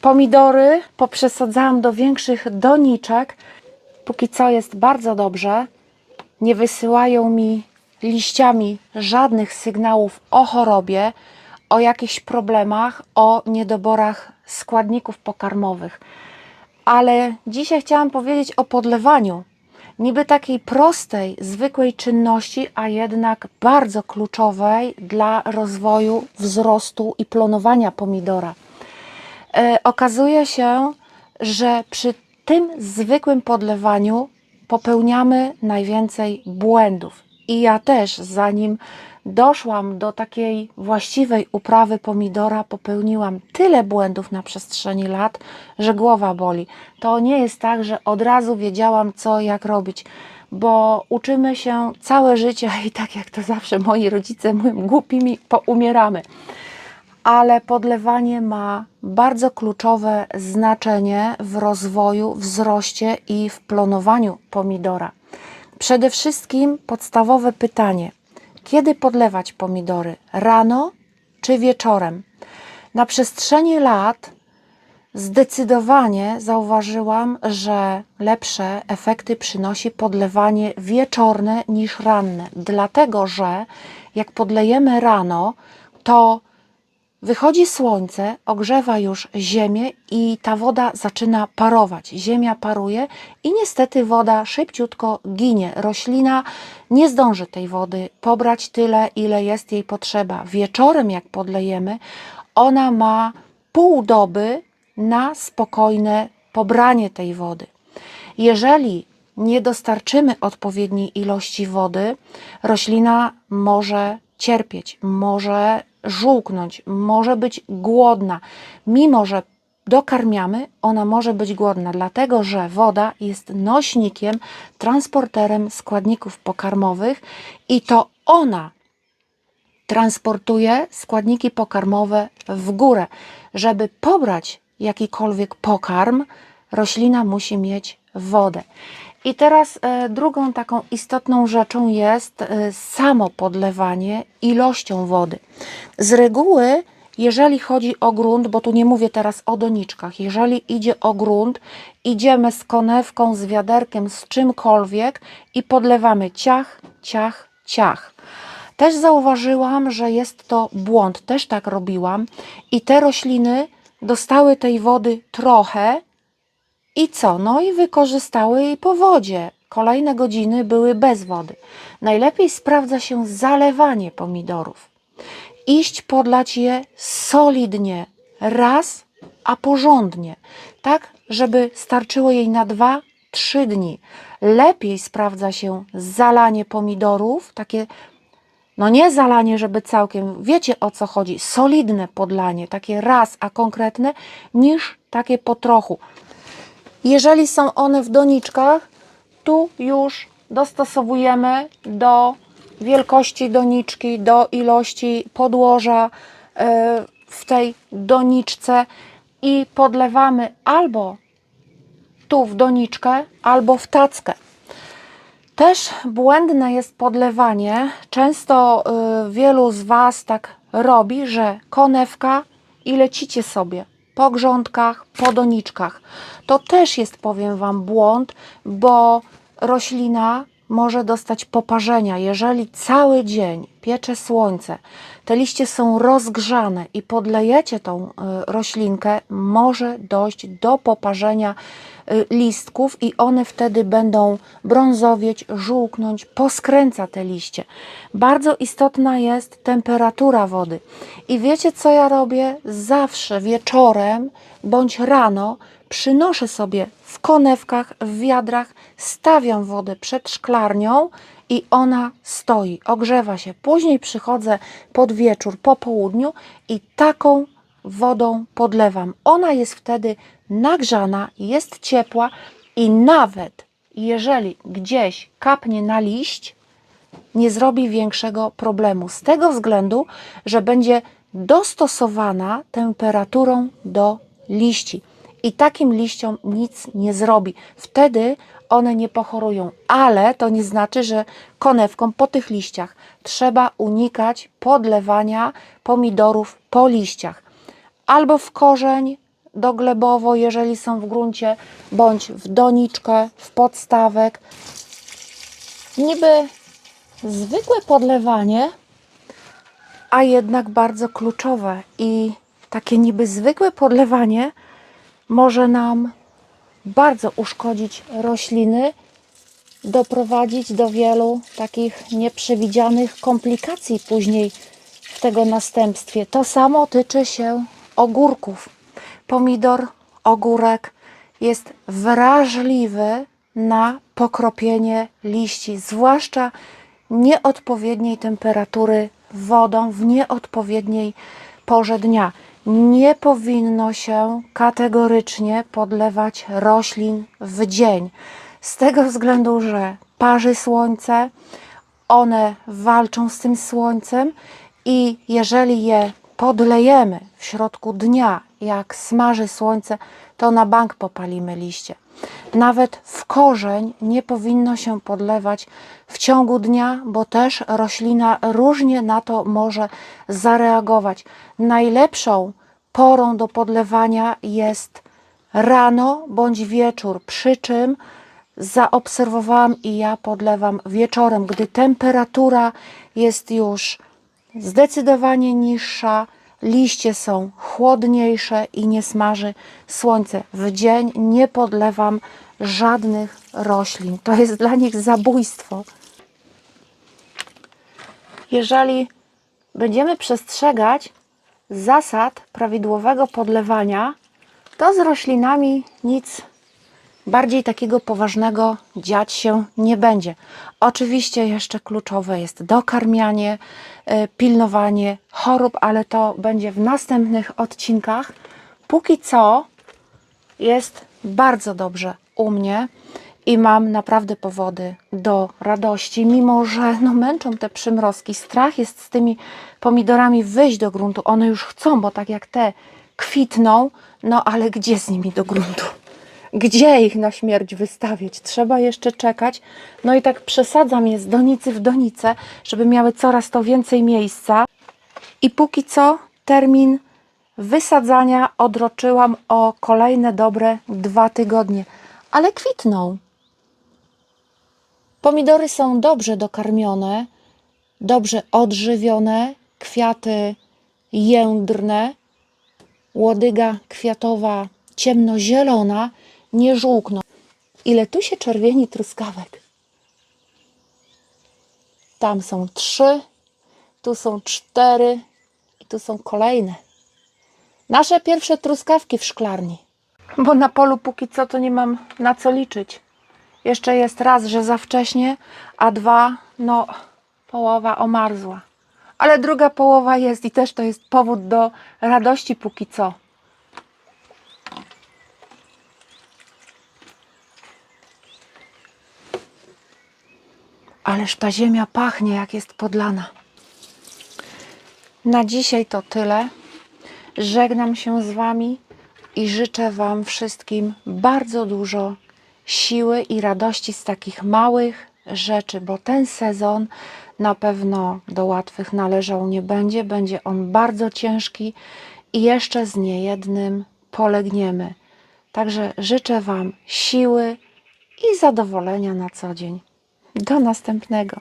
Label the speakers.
Speaker 1: Pomidory poprzesadzałam do większych doniczek. Póki co jest bardzo dobrze. Nie wysyłają mi liściami żadnych sygnałów o chorobie, o jakichś problemach, o niedoborach składników pokarmowych. Ale dzisiaj chciałam powiedzieć o podlewaniu. Niby takiej prostej, zwykłej czynności, a jednak bardzo kluczowej dla rozwoju, wzrostu i planowania pomidora. E, okazuje się, że przy tym zwykłym podlewaniu popełniamy najwięcej błędów. I ja też, zanim doszłam do takiej właściwej uprawy pomidora, popełniłam tyle błędów na przestrzeni lat, że głowa boli. To nie jest tak, że od razu wiedziałam, co jak robić, bo uczymy się całe życie i tak jak to zawsze moi rodzice mówią, głupimi poumieramy ale podlewanie ma bardzo kluczowe znaczenie w rozwoju, wzroście i w plonowaniu pomidora. Przede wszystkim podstawowe pytanie: kiedy podlewać pomidory? Rano czy wieczorem? Na przestrzeni lat zdecydowanie zauważyłam, że lepsze efekty przynosi podlewanie wieczorne niż ranne, dlatego że jak podlejemy rano, to Wychodzi słońce, ogrzewa już ziemię i ta woda zaczyna parować. Ziemia paruje i niestety woda szybciutko ginie. Roślina nie zdąży tej wody pobrać tyle, ile jest jej potrzeba. Wieczorem, jak podlejemy, ona ma pół doby na spokojne pobranie tej wody. Jeżeli nie dostarczymy odpowiedniej ilości wody, roślina może cierpieć, może żółknąć, może być głodna. Mimo, że dokarmiamy, ona może być głodna, dlatego że woda jest nośnikiem, transporterem składników pokarmowych i to ona transportuje składniki pokarmowe w górę. Żeby pobrać jakikolwiek pokarm, roślina musi mieć wodę. I teraz e, drugą taką istotną rzeczą jest e, samo podlewanie ilością wody. Z reguły, jeżeli chodzi o grunt, bo tu nie mówię teraz o doniczkach, jeżeli idzie o grunt, idziemy z konewką, z wiaderkiem, z czymkolwiek i podlewamy ciach, ciach, ciach. Też zauważyłam, że jest to błąd, też tak robiłam i te rośliny dostały tej wody trochę, i co? No i wykorzystały jej po wodzie. Kolejne godziny były bez wody. Najlepiej sprawdza się zalewanie pomidorów. Iść podlać je solidnie, raz, a porządnie, tak, żeby starczyło jej na dwa, trzy dni. Lepiej sprawdza się zalanie pomidorów, takie no nie zalanie, żeby całkiem, wiecie o co chodzi, solidne podlanie, takie raz, a konkretne, niż takie po trochu. Jeżeli są one w doniczkach, tu już dostosowujemy do wielkości doniczki, do ilości podłoża e, w tej doniczce i podlewamy albo tu w doniczkę, albo w tackę. Też błędne jest podlewanie. Często y, wielu z Was tak robi, że konewka i lecicie sobie po grządkach, po doniczkach. To też jest, powiem Wam, błąd, bo roślina może dostać poparzenia, jeżeli cały dzień piecze słońce, te liście są rozgrzane i podlejecie tą y, roślinkę, może dojść do poparzenia y, listków i one wtedy będą brązowieć, żółknąć, poskręca te liście. Bardzo istotna jest temperatura wody. I wiecie co ja robię? Zawsze wieczorem bądź rano przynoszę sobie w konewkach, w wiadrach, stawiam wodę przed szklarnią i ona stoi, ogrzewa się. Później przychodzę pod wieczór, po południu i taką wodą podlewam. Ona jest wtedy nagrzana, jest ciepła i nawet jeżeli gdzieś kapnie na liść, nie zrobi większego problemu. Z tego względu, że będzie dostosowana temperaturą do liści i takim liściom nic nie zrobi. Wtedy one nie pochorują, ale to nie znaczy, że konewką po tych liściach trzeba unikać podlewania pomidorów po liściach. Albo w korzeń doglebowo, jeżeli są w gruncie, bądź w doniczkę, w podstawek. Niby zwykłe podlewanie, a jednak bardzo kluczowe. I takie niby zwykłe podlewanie może nam bardzo uszkodzić rośliny, doprowadzić do wielu takich nieprzewidzianych komplikacji później w tego następstwie. To samo tyczy się ogórków. Pomidor, ogórek jest wrażliwy na pokropienie liści, zwłaszcza nieodpowiedniej temperatury wodą w nieodpowiedniej porze dnia. Nie powinno się kategorycznie podlewać roślin w dzień. Z tego względu, że parzy słońce, one walczą z tym słońcem i jeżeli je podlejemy w środku dnia, jak smaży słońce, to na bank popalimy liście. Nawet w korzeń nie powinno się podlewać w ciągu dnia, bo też roślina różnie na to może zareagować. Najlepszą porą do podlewania jest rano bądź wieczór, przy czym zaobserwowałam i ja podlewam wieczorem, gdy temperatura jest już zdecydowanie niższa, liście są chłodniejsze i nie smaży słońce. W dzień nie podlewam żadnych roślin. To jest dla nich zabójstwo. Jeżeli będziemy przestrzegać zasad prawidłowego podlewania, to z roślinami nic bardziej takiego poważnego dziać się nie będzie. Oczywiście jeszcze kluczowe jest dokarmianie, y, pilnowanie chorób, ale to będzie w następnych odcinkach. Póki co jest bardzo dobrze u mnie i mam naprawdę powody do radości, mimo że no, męczą te przymrozki. Strach jest z tymi pomidorami wyjść do gruntu. One już chcą, bo tak jak te kwitną, no ale gdzie z nimi do gruntu? Gdzie ich na śmierć wystawiać? Trzeba jeszcze czekać. No i tak przesadzam je z donicy w donicę, żeby miały coraz to więcej miejsca. I póki co termin wysadzania odroczyłam o kolejne dobre dwa tygodnie, ale kwitną. Pomidory są dobrze dokarmione, dobrze odżywione, kwiaty jędrne, łodyga kwiatowa ciemnozielona, nie żółkną. Ile tu się czerwieni truskawek? Tam są trzy, tu są cztery i tu są kolejne. Nasze pierwsze truskawki w szklarni. Bo na polu póki co to nie mam na co liczyć. Jeszcze jest raz, że za wcześnie, a dwa, no połowa omarzła. Ale druga połowa jest i też to jest powód do radości póki co. Ależ ta ziemia pachnie, jak jest podlana. Na dzisiaj to tyle. Żegnam się z Wami i życzę Wam wszystkim bardzo dużo siły i radości z takich małych rzeczy, bo ten sezon na pewno do łatwych należał nie będzie. Będzie on bardzo ciężki i jeszcze z niejednym polegniemy. Także życzę Wam siły i zadowolenia na co dzień. Do następnego.